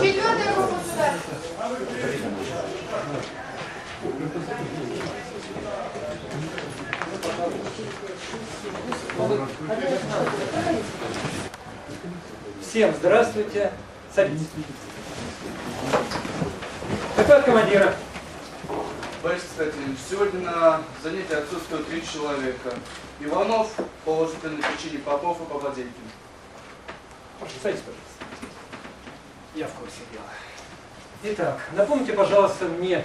Четвертая группа сюда. Всем здравствуйте. Садитесь. Какой командира? Борис Константинович, сегодня на занятии отсутствует три человека. Иванов, по уважительной причине Попов и Попаденькин. Прошу, садитесь, пожалуйста. Я в курсе дела. Итак, напомните, пожалуйста, мне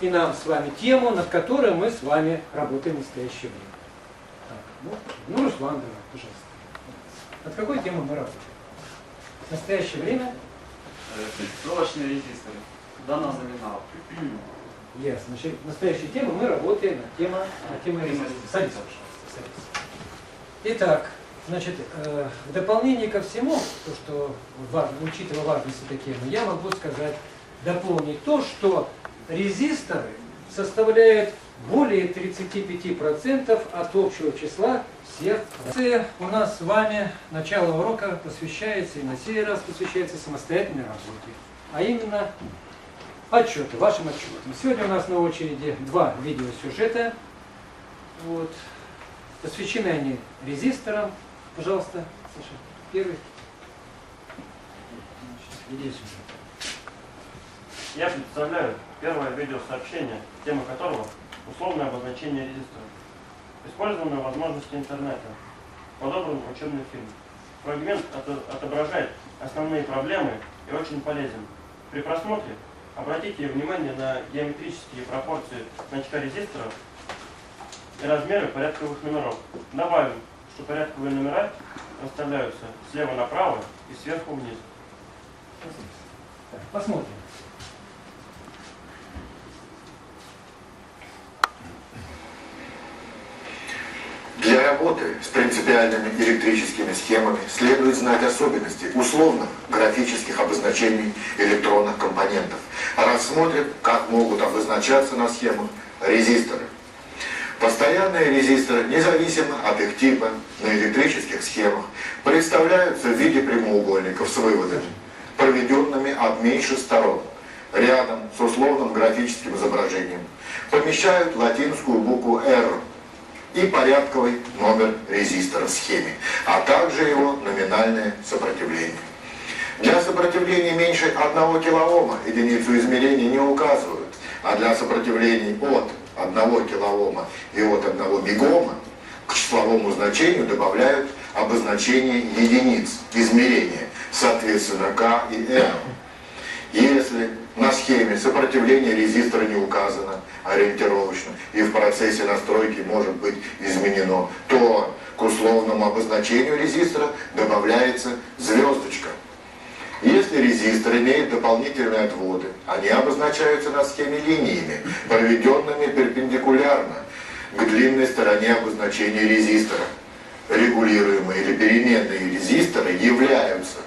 и нам с вами тему, над которой мы с вами работаем в настоящее время. Так, ну, ну, Руслан, давай, пожалуйста. Над какой темой мы работаем? В настоящее время Проволочные резисторы. Дана заминал. Ясно. Значит, в настоящей теме мы работаем на тему, на тему резистора. Садитесь, пожалуйста, садитесь. Итак, значит, э, в дополнение ко всему, то, что важно, учитывая важность этой темы, я могу сказать, дополнить то, что резисторы составляют более 35% от общего числа всех. У нас с вами начало урока посвящается и на сей раз посвящается самостоятельной работе, а именно отчеты, вашим отчетам. Сегодня у нас на очереди два видеосюжета. Вот. Посвящены они резисторам. Пожалуйста, Саша, первый. Я представляю первое видеосоообщение, тема которого – условное обозначение резистора. Использованные возможности интернета. Подобран учебный фильм. Фрагмент ото- отображает основные проблемы и очень полезен. При просмотре обратите внимание на геометрические пропорции значка резистора и размеры порядковых номеров. Добавим, что порядковые номера расставляются слева направо и сверху вниз. Так, посмотрим. Для работы с принципиальными электрическими схемами следует знать особенности условных графических обозначений электронных компонентов. Рассмотрим, как могут обозначаться на схемах резисторы. Постоянные резисторы, независимо от их типа, на электрических схемах представляются в виде прямоугольников с выводами, проведенными от меньших сторон, рядом с условным графическим изображением. Помещают латинскую букву R и порядковый номер резистора в схеме, а также его номинальное сопротивление. Для сопротивления меньше 1 килоома единицу измерения не указывают, а для сопротивлений от 1 килоома и от 1 мегома к числовому значению добавляют обозначение единиц измерения, соответственно К и М. Если на схеме сопротивление резистора не указано ориентировочно и в процессе настройки может быть изменено, то к условному обозначению резистора добавляется звездочка. Если резистор имеет дополнительные отводы, они обозначаются на схеме линиями, проведенными перпендикулярно к длинной стороне обозначения резистора. Регулируемые или переменные резисторы являются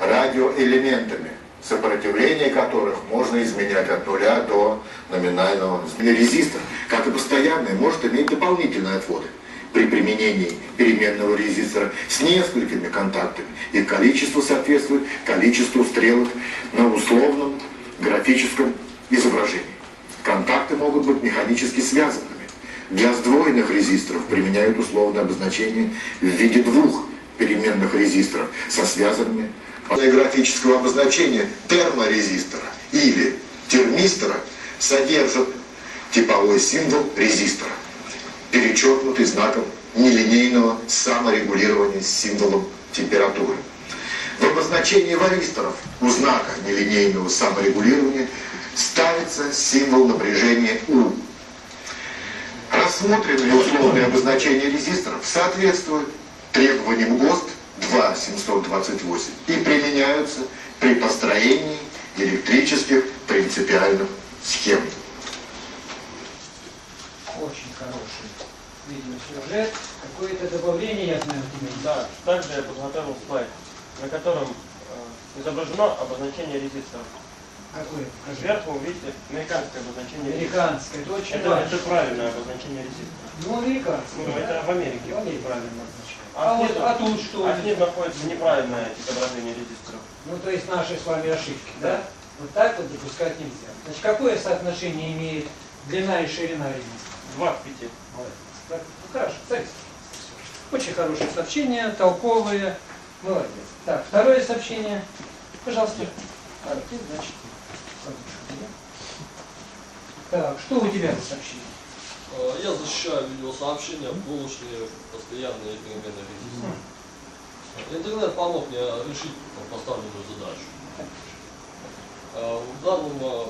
радиоэлементами, сопротивление которых можно изменять от нуля до номинального. Резистор, как и постоянный, может иметь дополнительные отводы при применении переменного резистора с несколькими контактами, и количество соответствует количеству стрелок на условном графическом изображении. Контакты могут быть механически связанными. Для сдвоенных резисторов применяют условное обозначение в виде двух переменных резисторов со связанными графического обозначения терморезистора или термистора содержит типовой символ резистора, перечеркнутый знаком нелинейного саморегулирования с символом температуры. В обозначении варисторов у знака нелинейного саморегулирования ставится символ напряжения У. Рассмотренные условные обозначения резисторов соответствуют требованиям ГОСТ 2728 и применяются при построении электрических принципиальных схем. Очень хороший видеосюжет. Какое-то добавление, я знаю, у тебя есть. Да, также я подготовил слайд, на котором э, изображено обозначение резистора. Какое? Покажи. Сверху видите американское обозначение резистора. Американское, это очень Это, важно. это правильное обозначение резистора. Ну, американское. Ну, это в Америке В Америке. правильно. А, А, вот, а тут что? а снизу находится неправильное отображение резисторов. Ну, то есть наши с вами ошибки, да? Вот так вот допускать нельзя. Значит, какое соотношение имеет длина и ширина резистора? 2 к 5. Молодец. Так, ну, хорошо, садись. Очень хорошее сообщение, толковое. Молодец. Так, второе сообщение. Пожалуйста. А, ты, значит. Так, что у тебя за сообщение? Э, Я защищаю видеосообщения, булочные, постоянные и переменные резисторы. Интернет помог мне решить поставленную задачу. Э, В данном, ну,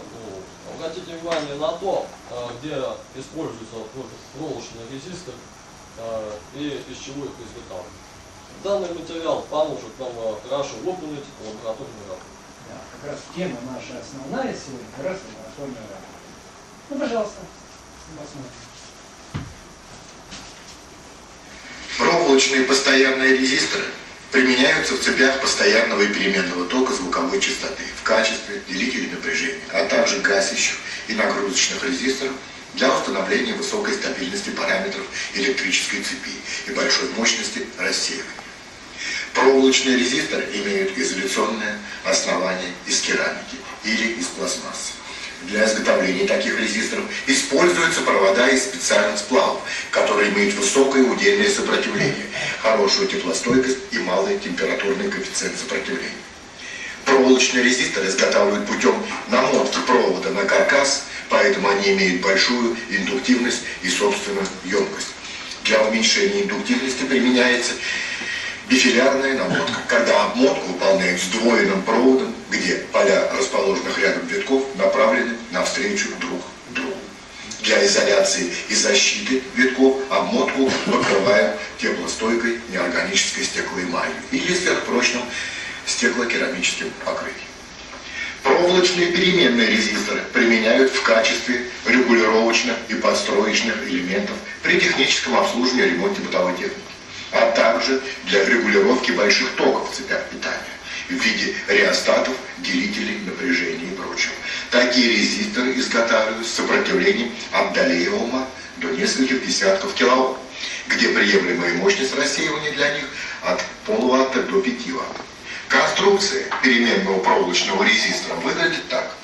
обратите внимание на то, э, где используется проволочный резистор э, и из чего их изготавливают. Данный материал поможет нам э, хорошо выполнить лабораторную работу. Да, как раз тема наша основная сегодня, как раз лабораторная работа. Ну, пожалуйста, посмотрим. Проволочные постоянные резисторы применяются в цепях постоянного и переменного тока звуковой частоты в качестве делителей напряжения, а также гасящих и нагрузочных резисторов для установления высокой стабильности параметров электрической цепи и большой мощности рассеивания. Проволочные резисторы имеют изоляционное основание из керамики или из пластмассы. Для изготовления таких резисторов используются провода из специальных сплавов, которые имеют высокое удельное сопротивление, хорошую теплостойкость и малый температурный коэффициент сопротивления. Проволочные резисторы изготавливают путем намотки провода на каркас, поэтому они имеют большую индуктивность и собственную емкость. Для уменьшения индуктивности применяется бифилярная намотка, когда обмотку выполняют сдвоенным проводом, где поля расположенных рядом витков направлены навстречу друг другу. Для изоляции и защиты витков обмотку покрываем теплостойкой неорганической стеклоэмалью или сверхпрочным стеклокерамическим покрытием. Проволочные переменные резисторы применяют в качестве регулировочных и подстроечных элементов при техническом обслуживании и ремонте бытовой техники, а также для регулировки больших токов в цепях питания в виде реостатов, делителей напряжения и прочего. Такие резисторы изготавливают с сопротивлением от долеевого до нескольких десятков киловатт, где приемлемая мощность рассеивания для них от полуватта до 5 ватт. Конструкция переменного проволочного резистора выглядит так.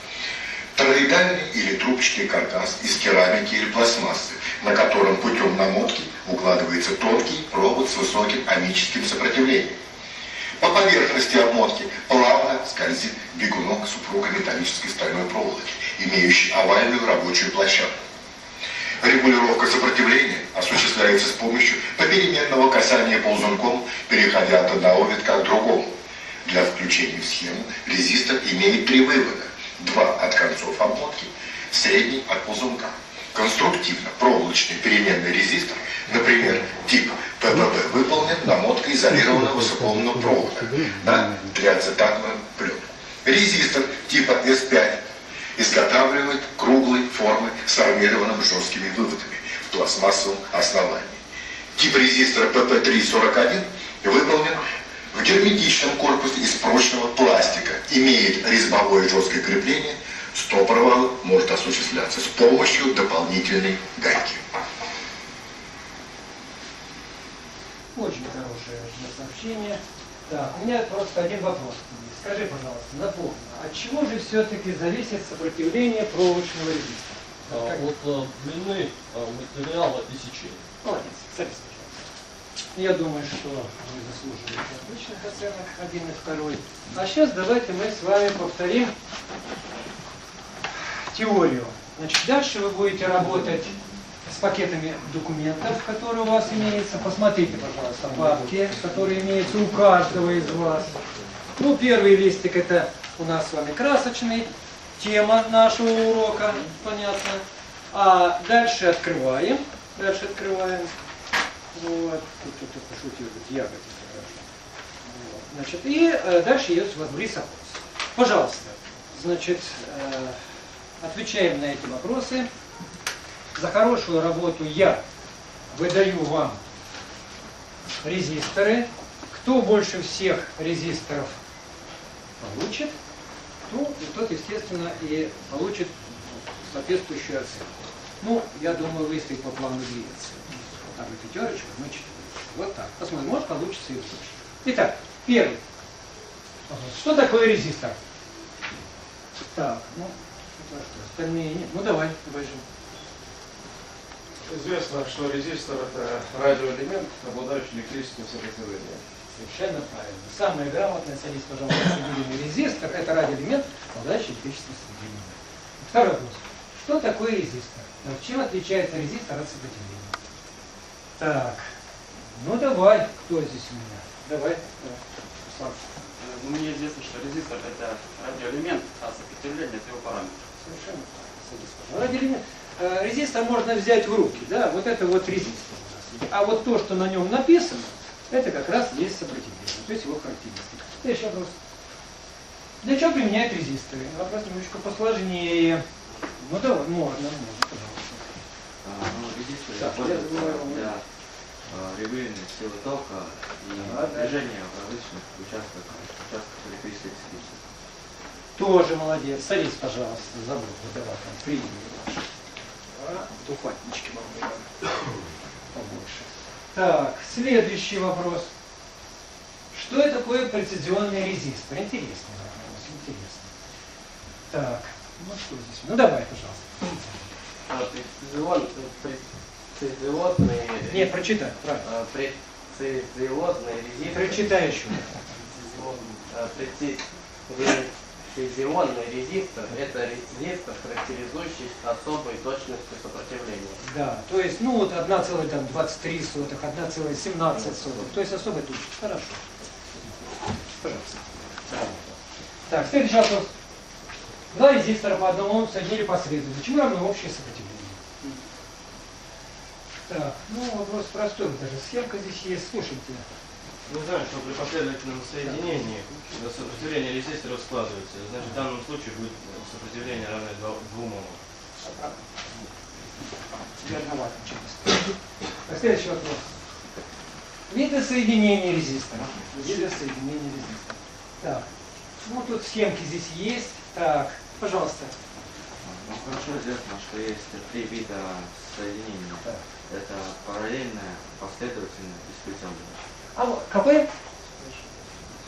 Тороидальный или трубчатый каркас из керамики или пластмассы, на котором путем намотки укладывается тонкий провод с высоким амическим сопротивлением. По поверхности обмотки плавно скользит бегунок супруга металлической стальной проволоки, имеющий овальную рабочую площадку. Регулировка сопротивления осуществляется с помощью попеременного касания ползунком, переходя от одного витка к другому. Для включения в схему резистор имеет три вывода. Два от концов обмотки, средний от ползунка. Конструктивно проволочный переменный резистор, например, тип ППП, выполнен намоткой изолированного высокоумного провода на триацетатную пленку. Резистор типа S5 изготавливает круглой формы с армированными жесткими выводами в пластмассовом основании. Тип резистора PP341 выполнен в герметичном корпусе из прочного пластика, имеет резьбовое жесткое крепление, стопоровал может осуществляться с помощью дополнительной гайки. Очень хорошее сообщение. Так, у меня просто один вопрос. Скажи, пожалуйста, напомни, от чего же все-таки зависит сопротивление проволочного резистора? А, Как- От э, длины э, материала и сечения. Молодец, садись, пожалуйста. Я думаю, что вы заслуживаете отличных оценок, один и второй. А сейчас давайте мы с вами повторим теорию. Значит, дальше вы будете работать с пакетами документов, которые у вас имеются. Посмотрите, пожалуйста, папки, которые имеются у каждого из вас. Ну, первый листик это у нас с вами красочный, тема нашего урока, понятно. А дальше открываем, дальше открываем. Вот, тут кто-то пошутил, вот ягоды. Значит, и э, дальше есть у вас. Пожалуйста, значит, э, отвечаем на эти вопросы. За хорошую работу я выдаю вам резисторы. Кто больше всех резисторов получит, Ну, и тот, естественно, и получит соответствующую оценку. Ну, я думаю, вы по плану двигаться. Там и пятерочка, ну четверочка. Вот так. Посмотрим, может получится и больше. Итак, первый. Что такое резистор? Так, ну, остальные нет. Ну давай, давай же. Известно, что резистор это радиоэлемент, обладающий электрическим сопротивлением. Совершенно правильно. Самое грамотное, садись, пожалуйста, соединение резистор, это радиоэлемент, обладающий электрическим соединением. Второй вопрос. Что такое резистор? А Чем отличается резистор от сопротивления? Так, ну давай, кто здесь у меня? Давай, давай. Слава. Ну, Мне известно, что резистор это радиоэлемент, а сопротивление это его параметр. Совершенно. Садись, пожалуйста. Радиоэлемент. Э, Резистор можно взять в руки, да, вот это вот резистор. А вот то, что на нем написано, это как раз есть сопротивление, то есть его характеристика. Следующий вопрос. Для чего применяют резисторы? Вопрос немножечко посложнее. Ну давай, можно, можно, пожалуйста. А, Ну, резистор Так, я используется забываю, для а, регулирования силы тока и Да, да. движения в различных участках, участках электрической. Тоже молодец. Садись, пожалуйста, забыл. Вот давай там вашу. А, вам даю. побольше. Так, следующий вопрос. Что это такое прецизионный резистор? Интересный вопрос, интересный. Так, ну что здесь? Ну давай, пожалуйста. А, прецизион- прецизионный... Нет, прочитай, правильно. а, Прецизионный резистор... Прочитай еще. а, преци- Прецизионный резистор – это резистор, характеризующий особой точностью сопротивления. Да, то есть, ну вот 1,23 сотых, 1,17 сотых, то есть особо точно. Хорошо. Пожалуйста. Так, следующий вопрос. Два резистора по одному соединили последовательно. Чему равно общее сопротивление? Так, ну вопрос простой, даже схемка здесь есть. Слушайте. Мы знаем, что при последовательном соединении сопротивление резистора складывается. Значит, в данном случае будет сопротивление равное два- двум омам. Верновато. Так, следующий вопрос. Виды соединения резистора. Виды соединения резистора. Так, ну тут схемки здесь есть. Так, пожалуйста. Ну, хорошо известно, что есть три вида соединений. Так. Это параллельное, последовательное и сплетенное. А вот какое?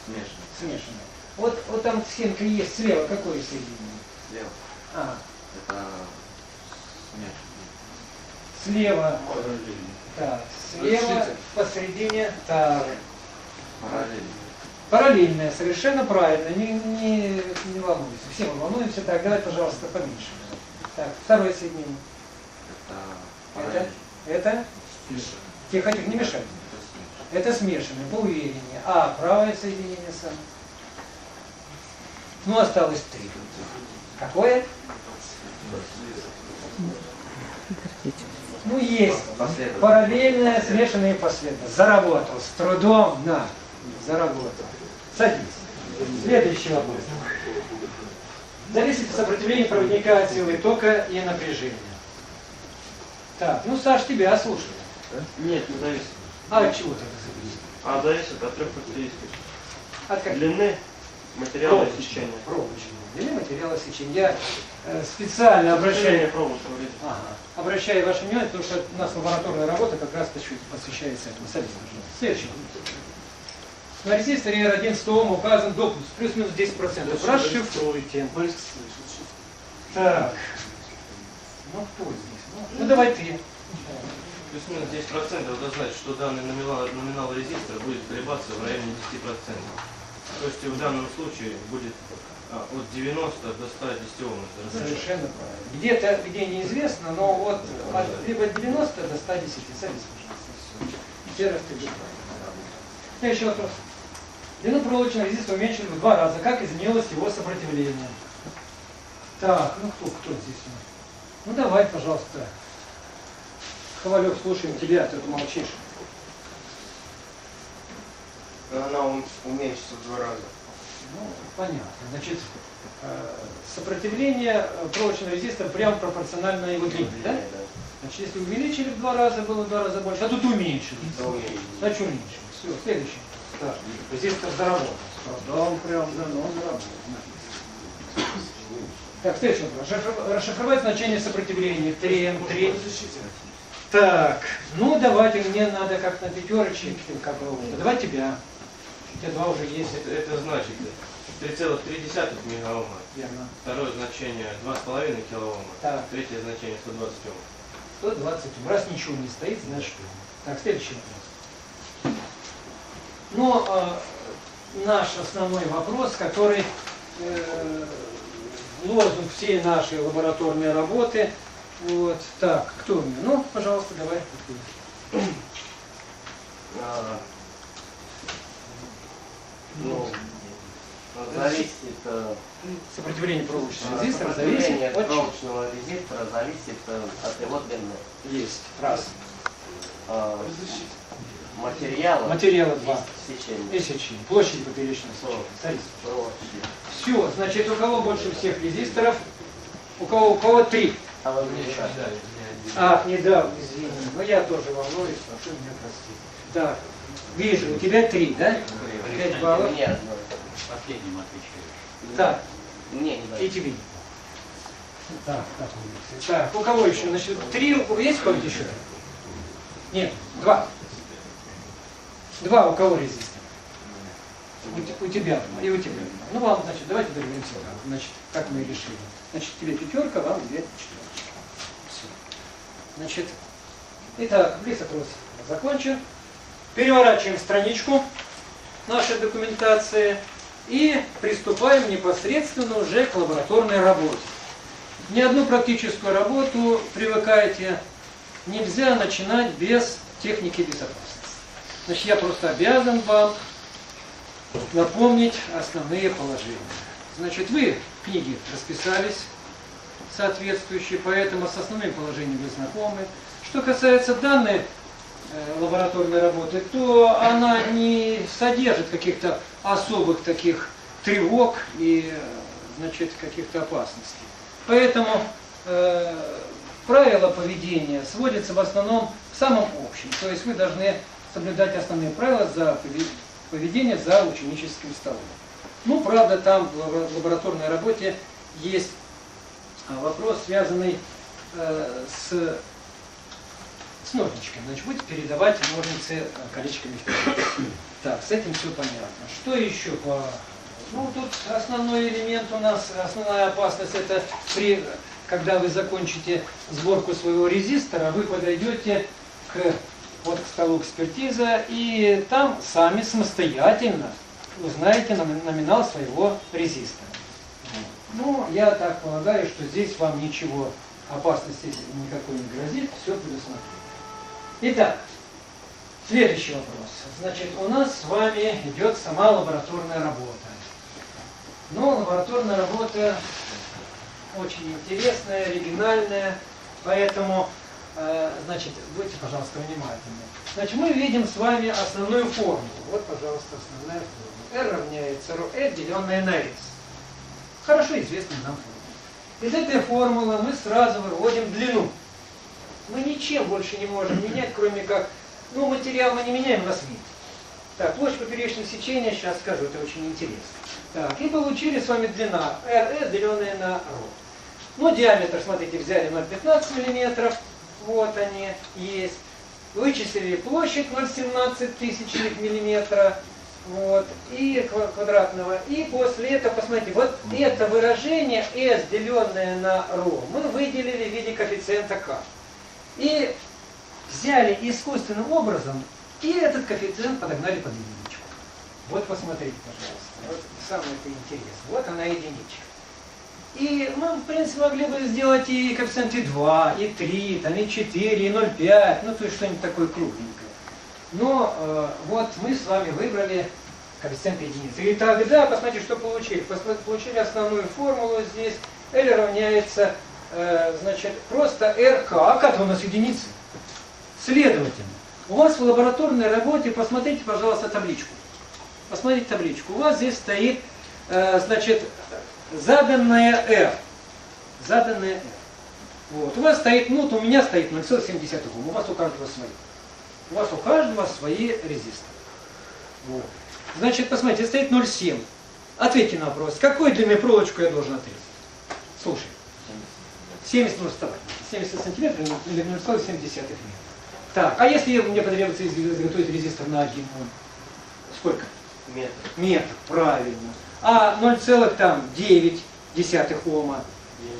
Смешанное. Смешанное. Вот, вот там схемка есть слева, какое соединение? Слева А, это смешанное. слева. Так, слева, посередине, так. Параллельное. Параллельное, совершенно правильно, не, не, не волнуйся. Все мы волнуемся, так, давай, пожалуйста, поменьше. Так, второе соединение. Это Это? Это? Тихо, тихо, не мешай. Это смешанное. Поувереннее. А, правое соединение сам. Ну, осталось три. Какое? Ну, есть. Последовательное. Параллельное, смешанное и последовательное. Заработал. С трудом. На. Заработал. Садись. Следующий вопрос. Зависит сопротивление проводника от силы тока и напряжения. Так, ну, Саш, тебя слушаю. Нет, не зависит. А от чего тогда зависит? А зависит от трех характеристик. От каких? Длины, материала Проволочного. сечения. Проволочного. Длины материала сечения. Я э, специально обращаю, проволочного ага, обращаю ваше внимание, потому что у нас лабораторная работа как раз посвя- посвящается этому. Садись, пожалуйста. Следующий. На резисторе R1 100 Ом указан допуск плюс-минус 10%. Расшифруйте. Так. Ну кто здесь? Ну, ну давай ты. Плюс-минус 10% это значит, что данный номинал, номинал резистора будет колебаться в районе 10%. То есть в данном случае будет а, от 90 до 110 ом. Совершенно правильно. Где-то, где неизвестно, но вот от либо от 90 до 110. Садись, пожалуйста. Раз ты правильно. Следующий вопрос. Длину проволочного резистора уменьшили в два раза. Как изменилось его сопротивление? Так, ну кто, кто здесь? Ну давай, пожалуйста. Ковалев, слушаем тебя, ты тут молчишь. Она ум- уменьшится в два раза. Ну, понятно. Значит, э, сопротивление э, проволочного резистора прямо пропорционально его длине, да? Значит, если увеличили в два раза, было в два раза больше, а тут уменьшили. Да, уменьшится. Значит, уменьшили. Все, следующий. Так, резистор заработал. С трудом прям, да, но он заработал. Так, следующий вопрос. Расшифр- Расшифровать значение сопротивления. 3 М3. Так, ну давайте, мне надо как на пятерочек, как давай тебя. У тебя два уже есть. Это, это значит 3,3 мегаома. Верно. Второе значение 2,5 килоома. Так. Третье значение 120 Ом. 120. Раз ничего не стоит, значит. Так, следующий вопрос. Ну, э, наш основной вопрос, который э, лозунг всей нашей лабораторной работы. Вот. Так, кто у меня? Ну, пожалуйста, давай. А, Ну, зависит э, Сопротивление проволочного а, резистора зависит от проволочного резистора зависит э, от его длины. Есть. Раз. А, Материала Материала два. сечения. И сечение. Площадь поперечной сечения. Все, значит, у кого больше всех резисторов? У кого? У кого три? А вы мне что? А, не дал, извини. Но я тоже волнуюсь, прошу меня простить. Так, вижу, у тебя три, да? Пять баллов. Одно. Последним отвечаю. Так, Мне не и тебе. Так, так, так, у кого еще? Значит, три, у кого есть кто-нибудь еще? Нет, два. Два у кого резистор? У, у тебя и у тебя. Ну ладно, значит, давайте договоримся. Значит, как мы и решили. Значит, тебе пятерка, вам две четверки. Значит, итак, блиц опрос закончен. Переворачиваем страничку нашей документации и приступаем непосредственно уже к лабораторной работе. Ни одну практическую работу, привыкайте, нельзя начинать без техники безопасности. Значит, я просто обязан вам напомнить основные положения. Значит, вы в книге расписались соответствующие, поэтому с основными положениями вы знакомы. Что касается данной э, лабораторной работы, то она не содержит каких-то особых таких тревог и э, значит, каких-то опасностей. Поэтому э, правила поведения сводятся в основном в самом общем. То есть вы должны соблюдать основные правила за пове- поведение за ученическим столом. Ну, правда, там в лабора- лабораторной работе есть вопрос, связанный э, с, с ножничками. Значит, будете передавать ножницы э, колечками вперед. Так, с этим все понятно. Что еще по... Ну, тут основной элемент у нас, основная опасность, это при, когда вы закончите сборку своего резистора, вы подойдете к, вот, к столу экспертиза, и там сами самостоятельно узнаете номи- номинал своего резистора. Ну, я так полагаю, что здесь вам ничего опасности никакой не грозит, все предусмотрено. Итак, следующий вопрос. Значит, у нас с вами идет сама лабораторная работа. Но лабораторная работа очень интересная, оригинальная, поэтому, э, значит, будьте, пожалуйста, внимательны. Значит, мы видим с вами основную формулу. Вот, пожалуйста, основная формула. R равняется ρ, деленное на S хорошо известная нам формула. Из этой формулы мы сразу выводим длину. Мы ничем больше не можем менять, кроме как, ну, материал мы не меняем, у нас вид. Так, площадь поперечного сечения, сейчас скажу, это очень интересно. Так, и получили с вами длина RS, деленная на ρ. Ну, диаметр, смотрите, взяли 0,15 миллиметров, вот они есть. Вычислили площадь 0,17 тысячных миллиметра, вот, и ква- квадратного. И после этого, посмотрите, вот это выражение s, деленное на ρ, мы выделили в виде коэффициента k. И взяли искусственным образом, и этот коэффициент подогнали под единичку. Вот посмотрите, пожалуйста. Вот самое это интересное. Вот она единичка. И мы, в принципе, могли бы сделать и коэффициент и 2, и 3, там, и 4, и 0,5, ну, то есть что-нибудь такое кругленькое. Но э, вот мы с вами выбрали коэффициент единицы. И тогда, посмотрите, что получили. Получили основную формулу здесь. L равняется, э, значит, просто RK, а как у нас единицы? Следовательно, у вас в лабораторной работе, посмотрите, пожалуйста, табличку. Посмотрите табличку. У вас здесь стоит, э, значит, заданная R. Заданная R. Вот. У вас стоит, ну, вот у меня стоит 0,7 Ом, у вас у каждого свои. У вас у каждого свои резисторы. Вот. Значит, посмотрите, стоит 0,7. Ответьте на вопрос, какой длины проволочку я должен отрезать? Слушай. 70 нужно вставать. 70 сантиметров или 0,7 метра. Так, а если мне потребуется изготовить резистор на 1 ом? Сколько? Метр. Метр, правильно. А 0,9 десятых ома.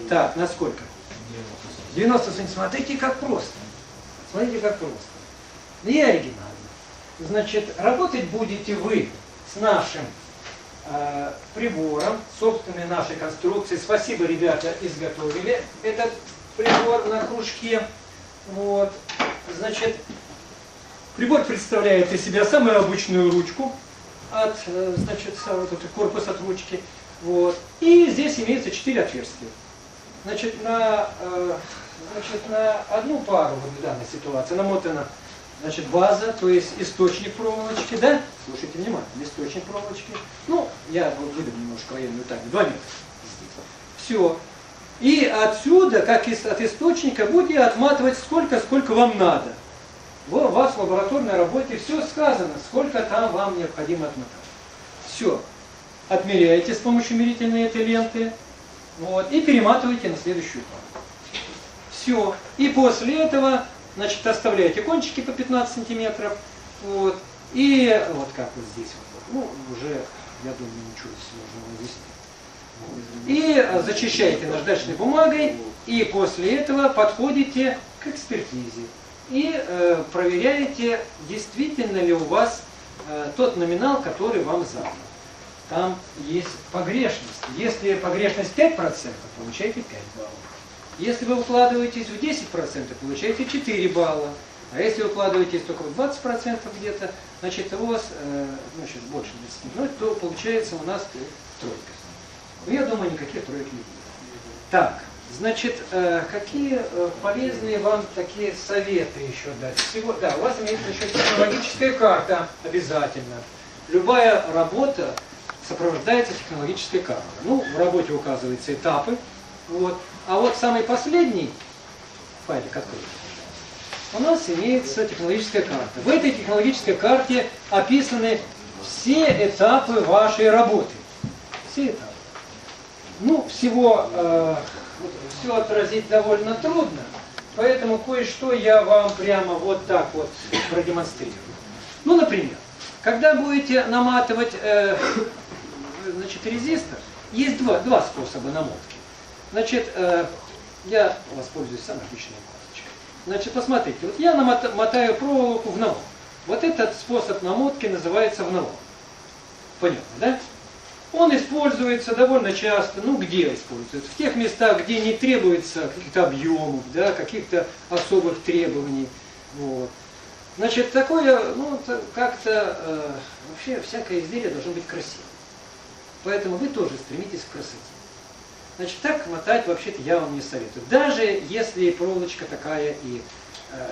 Так, на сколько? 90 сантиметров. Смотрите, как просто. Смотрите, как просто. И оригинально. Значит, работать будете вы с нашим э, прибором, собственной нашей конструкцией. Спасибо, ребята, изготовили этот прибор на кружке. Вот. Значит, прибор представляет из себя самую обычную ручку от, э, значит, вот этот корпус от ручки. Вот. И здесь имеется четыре отверстия. Значит, на, э, значит, на одну пару вот в данной ситуации намотана значит, база, то есть источник проволочки, да? Слушайте внимательно, источник проволочки. Ну, я выдам немножко военную тайну, 2 метра. Все. И отсюда, как из, от источника, будете отматывать сколько, сколько вам надо. У вас в лабораторной работе все сказано, сколько там вам необходимо отмотать. Все. Отмеряете с помощью мерительной этой ленты. Вот, и перематываете на следующую пару. Все. И после этого, значит, оставляете кончики по 15 сантиметров. Вот. И вот как вот здесь вот. Ну, уже, я думаю, ничего сложного здесь нет. И зачищаете наждачной бумагой, и после этого подходите к экспертизе. И э, проверяете, действительно ли у вас э, тот номинал, который вам задан. Там есть погрешность. Если погрешность 5%, получаете 5 баллов. Если вы укладываетесь в 10%, получаете 4 балла. А если укладываетесь только в 20% где-то, значит у вас э, значит, больше 20, ну, то получается у нас тройка. Ну, я думаю, никаких троек не будет. Так, значит, э, какие э, полезные вам такие советы еще дать? Всего, да, у вас имеется еще технологическая карта обязательно. Любая работа сопровождается технологической картой. Ну, в работе указываются этапы. Вот. А вот самый последний файлик откройте. У нас имеется технологическая карта. В этой технологической карте описаны все этапы вашей работы. Все этапы. Ну, всего, э, все отразить довольно трудно, поэтому кое-что я вам прямо вот так вот продемонстрирую. Ну, например, когда будете наматывать э, значит, резистор, есть два, два способа намотки. Значит, э, я воспользуюсь самой обычной косточкой. Значит, посмотрите, вот я намотаю проволоку в навод. Вот этот способ намотки называется в навод. Понятно, да? Он используется довольно часто, ну где используется? В тех местах, где не требуется каких-то объемов, да, каких-то особых требований. Вот. Значит, такое, ну, как-то, э, вообще, всякое изделие должно быть красивым. Поэтому вы тоже стремитесь к красоте. Значит, так мотать вообще-то я вам не советую. Даже если проволочка такая и э,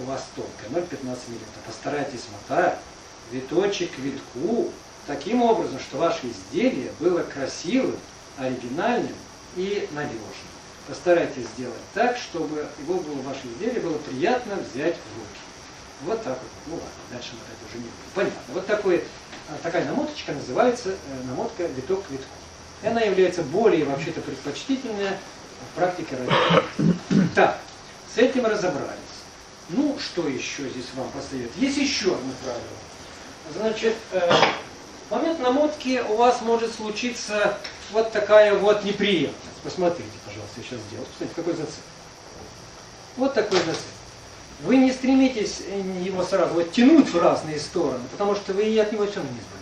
у вас тонкая, 0,15 мм, постарайтесь мотать виточек к витку таким образом, что ваше изделие было красивым, оригинальным и надежным. Постарайтесь сделать так, чтобы его было, ваше изделие было приятно взять в руки. Вот так вот. Ну ладно, дальше мотать уже не буду. Понятно. Вот такой, такая намоточка называется э, намотка виток к витку. И она является более вообще-то предпочтительная в практике радио. Так, с этим разобрались. Ну, что еще здесь вам посоветую? Есть еще одно правило. Значит, э, в момент намотки у вас может случиться вот такая вот неприятность. Посмотрите, пожалуйста, я сейчас сделаю. Посмотрите, какой зацеп. Вот такой зацеп. Вы не стремитесь его сразу вот тянуть в разные стороны, потому что вы от него все равно не избавитесь.